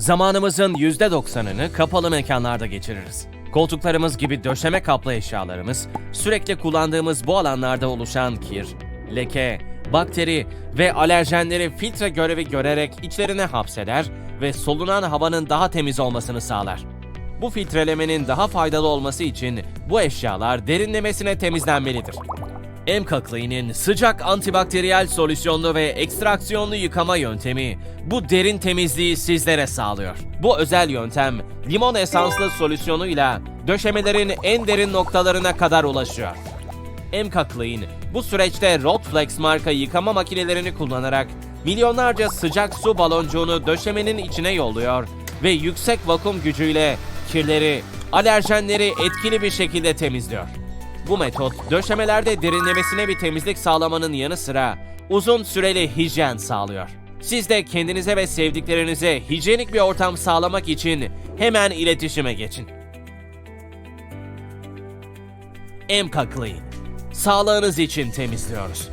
Zamanımızın %90'ını kapalı mekanlarda geçiririz. Koltuklarımız gibi döşeme kaplı eşyalarımız, sürekli kullandığımız bu alanlarda oluşan kir, leke, bakteri ve alerjenleri filtre görevi görerek içlerine hapseder ve solunan havanın daha temiz olmasını sağlar. Bu filtrelemenin daha faydalı olması için bu eşyalar derinlemesine temizlenmelidir. Emka Clean'in sıcak antibakteriyel solüsyonlu ve ekstraksiyonlu yıkama yöntemi bu derin temizliği sizlere sağlıyor. Bu özel yöntem limon esanslı solüsyonuyla döşemelerin en derin noktalarına kadar ulaşıyor. Emka Clean bu süreçte Rotflex marka yıkama makinelerini kullanarak milyonlarca sıcak su baloncuğunu döşemenin içine yolluyor ve yüksek vakum gücüyle kirleri, alerjenleri etkili bir şekilde temizliyor. Bu metot döşemelerde derinlemesine bir temizlik sağlamanın yanı sıra uzun süreli hijyen sağlıyor. Siz de kendinize ve sevdiklerinize hijyenik bir ortam sağlamak için hemen iletişime geçin. Emka Clean. Sağlığınız için temizliyoruz.